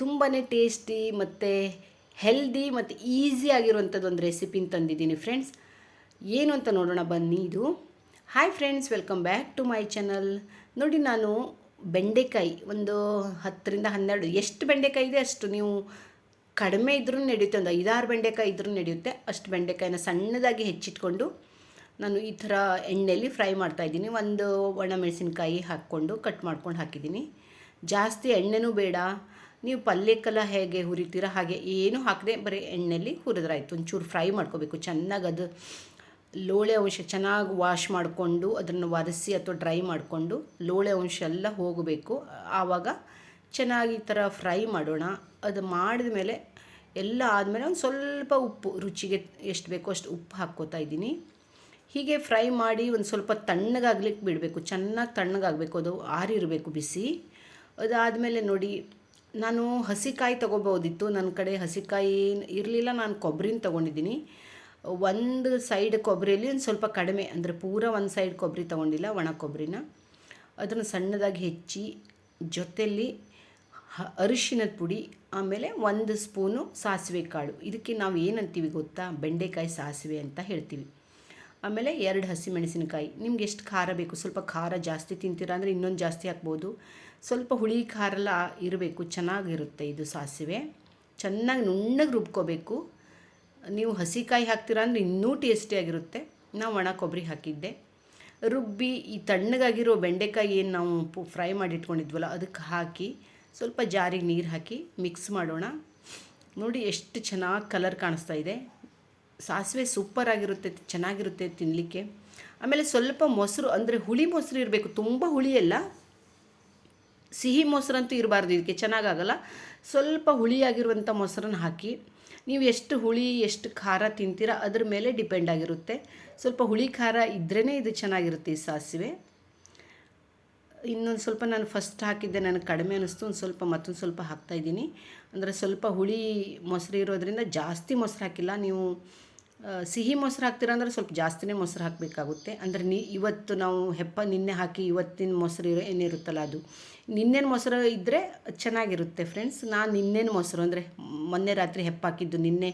ತುಂಬಾ ಟೇಸ್ಟಿ ಮತ್ತು ಹೆಲ್ದಿ ಮತ್ತು ಈಸಿ ಆಗಿರುವಂಥದ್ದು ಒಂದು ರೆಸಿಪಿನ ತಂದಿದ್ದೀನಿ ಫ್ರೆಂಡ್ಸ್ ಏನು ಅಂತ ನೋಡೋಣ ಬನ್ನಿ ಇದು. Hi friends welcome back to my channel ನೋಡಿ ನಾನು ಬೆಂಡೆಕಾಯಿ ಒಂದು ಹತ್ತರಿಂದ ಹನ್ನೆರಡು, ಎಷ್ಟು ಬೆಂಡೆಕಾಯಿ ಇದೆ ಅಷ್ಟು ನೀವು ಕಡಿಮೆ ಇದ್ರೂ ನಡೆಯುತ್ತೆ, ಒಂದು ಐದಾರು ಬೆಂಡೆಕಾಯಿ ಇದ್ರೂ ನಡೆಯುತ್ತೆ. ಅಷ್ಟು ಬೆಂಡೆಕಾಯಿನ ಸಣ್ಣದಾಗಿ ಹೆಚ್ಚಿಟ್ಕೊಂಡು ನಾನು ಈ ಥರ ಎಣ್ಣೆಯಲ್ಲಿ ಫ್ರೈ ಮಾಡ್ತಾಯಿದ್ದೀನಿ ಒಂದು ಒಣಮೆಣಸಿನ್ಕಾಯಿ ಹಾಕ್ಕೊಂಡು ಕಟ್ ಮಾಡ್ಕೊಂಡು ಹಾಕಿದ್ದೀನಿ. ಜಾಸ್ತಿ ಎಣ್ಣೆನೂ ಬೇಡ. ನೀವು ಪಲ್ಯಕ್ಕೆಲ್ಲ ಹೇಗೆ ಹುರಿತೀರ ಹಾಗೆ ಏನೂ ಹಾಕದೆ ಬರೀ ಎಣ್ಣೆಯಲ್ಲಿ ಹುರಿದ್ರಾಯ್ತು. ಒಂಚೂರು ಫ್ರೈ ಮಾಡ್ಕೋಬೇಕು. ಚೆನ್ನಾಗಿ ಅದು ಲೋಳೆ ಅಂಶ ಚೆನ್ನಾಗಿ ವಾಶ್ ಮಾಡಿಕೊಂಡು ಅದನ್ನು ಒರೆಸಿ ಅಥವಾ ಡ್ರೈ ಮಾಡಿಕೊಂಡು ಲೋಳೆ ಅಂಶ ಎಲ್ಲ ಹೋಗಬೇಕು. ಆವಾಗ ಚೆನ್ನಾಗಿ ಈ ಥರ ಫ್ರೈ ಮಾಡೋಣ. ಅದು ಮಾಡಿದ ಮೇಲೆ ಎಲ್ಲ ಆದಮೇಲೆ ಒಂದು ಸ್ವಲ್ಪ ಉಪ್ಪು, ರುಚಿಗೆ ಎಷ್ಟು ಬೇಕೋ ಅಷ್ಟು ಉಪ್ಪು ಹಾಕ್ಕೋತಾ ಇದ್ದೀನಿ. ಹೀಗೆ ಫ್ರೈ ಮಾಡಿ ಒಂದು ಸ್ವಲ್ಪ ತಣ್ಣಗಾಗ್ಲಿಕ್ಕೆ ಬಿಡಬೇಕು. ಚೆನ್ನಾಗಿ ತಣ್ಣಗಾಗಬೇಕು. ಅದು ಆರಿರಬೇಕು ಬಿಸಿ. ಅದಾದಮೇಲೆ ನೋಡಿ, ನಾನು ಹಸಿಕಾಯಿ ತೊಗೋಬೋದಿತ್ತು ನನ್ನ ಕಡೆ ಹಸಿಕಾಯಿ ಇರಲಿಲ್ಲ, ನಾನು ಕೊಬ್ಬರಿನ ತೊಗೊಂಡಿದ್ದೀನಿ. ಒಂದು ಸೈಡ್ ಕೊಬ್ಬರಿಯಲ್ಲಿ ಒಂದು ಸ್ವಲ್ಪ ಕಡಿಮೆ, ಅಂದರೆ ಪೂರ ಒಂದು ಸೈಡ್ ಕೊಬ್ಬರಿ ತೊಗೊಂಡಿಲ್ಲ, ಒಣ ಕೊಬ್ಬರಿನ ಅದನ್ನು ಸಣ್ಣದಾಗಿ ಹೆಚ್ಚಿ ಜೊತೆಯಲ್ಲಿ ಅರಿಶಿನದ ಪುಡಿ, ಆಮೇಲೆ ಒಂದು ಸ್ಪೂನು ಸಾಸಿವೆ ಕಾಳು. ಇದಕ್ಕೆ ನಾವು ಏನಂತೀವಿ ಗೊತ್ತಾ? ಬೆಂಡೆಕಾಯಿ ಸಾಸಿವೆ ಅಂತ ಹೇಳ್ತೀವಿ. ಆಮೇಲೆ ಎರಡು ಹಸಿಮೆಣಸಿನಕಾಯಿ. ನಿಮ್ಗೆ ಎಷ್ಟು ಖಾರ ಬೇಕು? ಸ್ವಲ್ಪ ಖಾರ ಜಾಸ್ತಿ ತಿಂತೀರಾ ಅಂದರೆ ಇನ್ನೊಂದು ಜಾಸ್ತಿ ಹಾಕ್ಬೋದು. ಸ್ವಲ್ಪ ಹುಳಿ ಖಾರ ಎಲ್ಲ ಇರಬೇಕು. ಚೆನ್ನಾಗಿರುತ್ತೆ ಇದು ಸಾಸಿವೆ. ಚೆನ್ನಾಗಿ ನುಣ್ಣಗೆ ರುಬ್ಕೋಬೇಕು. ನೀವು ಹಸಿಕಾಯಿ ಹಾಕ್ತೀರಾ ಅಂದರೆ ಇನ್ನೂ ಟೇಸ್ಟಿಯಾಗಿರುತ್ತೆ ನಾವು ಒಣ ಕೊಬ್ಬರಿ ಹಾಕಿದ್ದೆ. ರುಬ್ಬಿ ಈ ತಣ್ಣಗಾಗಿರೋ ಬೆಂಡೆಕಾಯಿ ಏನು ನಾವು ಫ್ರೈ ಮಾಡಿ ಇಟ್ಕೊಂಡಿದ್ವಲ್ಲ ಅದಕ್ಕೆ ಹಾಕಿ ಸ್ವಲ್ಪ ಜಾರಿಗೆ ನೀರು ಹಾಕಿ ಮಿಕ್ಸ್ ಮಾಡೋಣ. ನೋಡಿ ಎಷ್ಟು ಚೆನ್ನಾಗಿ ಕಲರ್ ಕಾಣಿಸ್ತಾ ಇದೆ. ಸಾಸಿವೆ ಸೂಪರ್ ಆಗಿರುತ್ತೆ, ಚೆನ್ನಾಗಿರುತ್ತೆ ತಿನ್ನಲಿಕ್ಕೆ ಆಮೇಲೆ ಸ್ವಲ್ಪ ಮೊಸರು, ಅಂದರೆ ಹುಳಿ ಮೊಸರು ಇರಬೇಕು, ತುಂಬ ಹುಳಿಯಲ್ಲ ಸಿಹಿ ಮೊಸರಂತೂ ಇರಬಾರ್ದು ಇದಕ್ಕೆ, ಚೆನ್ನಾಗಾಗಲ್ಲ. ಸ್ವಲ್ಪ ಹುಳಿಯಾಗಿರುವಂಥ ಮೊಸರನ್ನ ಹಾಕಿ, ನೀವು ಎಷ್ಟು ಹುಳಿ, ಎಷ್ಟು ಖಾರ ತಿಂತೀರ, ಅದ್ರ ಮೇಲೆ ಡಿಪೆಂಡ್ ಆಗಿರುತ್ತೆ. ಸ್ವಲ್ಪ ಹುಳಿ ಖಾರ ಇದ್ರೇ ಇದು ಚೆನ್ನಾಗಿರುತ್ತೆ ಈ ಸಾಸಿವೆ. ಇನ್ನೊಂದು ಸ್ವಲ್ಪ ನಾನು ಫಸ್ಟ್ ಹಾಕಿದ್ದೆ, ನನಗೆ ಕಡಿಮೆ ಅನ್ನಿಸ್ತು ಒಂದು ಸ್ವಲ್ಪ ಮತ್ತೊಂದು ಸ್ವಲ್ಪ ಹಾಕ್ತಾಯಿದ್ದೀನಿ ಅಂದರೆ ಸ್ವಲ್ಪ ಹುಳಿ ಮೊಸರು ಇರೋದರಿಂದ ಜಾಸ್ತಿ ಮೊಸರು ಹಾಕಿಲ್ಲ, ನೀವು ಸಿಹಿ ಮೊಸರು ಹಾಕ್ತೀರ ಅಂದರೆ ಸ್ವಲ್ಪ ಜಾಸ್ತಿನೇ ಮೊಸರು ಹಾಕಬೇಕಾಗುತ್ತೆ. ಅಂದರೆ ನೀ ಇವತ್ತು ನಾವು ಹೆಪ್ಪ ನಿನ್ನೆ ಹಾಕಿ ಇವತ್ತಿನ ಮೊಸರು ಇರೋ ಏನಿರುತ್ತಲ್ಲ ಅದು. ನಿನ್ನೆನ ಮೊಸರು ಇದ್ದರೆ ಚೆನ್ನಾಗಿರುತ್ತೆ ಫ್ರೆಂಡ್ಸ್ ನಾನು ನಿನ್ನೆನ ಮೊಸರು ಅಂದರೆ ಮೊನ್ನೆ ರಾತ್ರಿ ಹೆಪ್ಪ ಹಾಕಿದ್ದು ನಿನ್ನೆ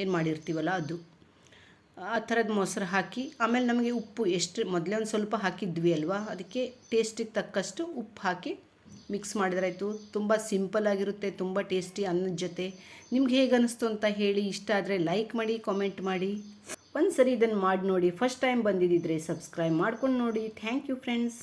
ಏನು ಮಾಡಿರ್ತೀವಲ್ಲ ಅದು. ಆ ಥರದ ಮೊಸರು ಹಾಕಿ, ಆಮೇಲೆ ನಮಗೆ ಉಪ್ಪು ಎಷ್ಟು ಮೊದಲೇ ಒಂದು ಸ್ವಲ್ಪ ಹಾಕಿದ್ವಿ ಅಲ್ವಾ? ಅದಕ್ಕೆ ಟೇಸ್ಟಿಗೆ ತಕ್ಕಷ್ಟು ಉಪ್ಪು ಹಾಕಿ ಮಿಕ್ಸ್ ಮಾಡಿದ್ರಾಯ್ತು ತುಂಬ ಸಿಂಪಲ್ ಆಗಿರುತ್ತೆ, ತುಂಬ ಟೇಸ್ಟಿ ಅನ್ನದ ಜೊತೆ. ನಿಮ್ಗೆ ಹೇಗೆ ಅನ್ನಿಸ್ತು ಅಂತ ಹೇಳಿ, ಇಷ್ಟ ಆದರೆ ಲೈಕ್ ಮಾಡಿ ಕಾಮೆಂಟ್ ಮಾಡಿ. ಒಂದು ಸರಿ ಇದನ್ನು ಮಾಡಿ ನೋಡಿ. ಫಸ್ಟ್ ಟೈಮ್ ಬಂದಿದ್ದಿದ್ರೆ ಸಬ್ಸ್ಕ್ರೈಬ್ ಮಾಡ್ಕೊಂಡು ನೋಡಿ. Thank you friends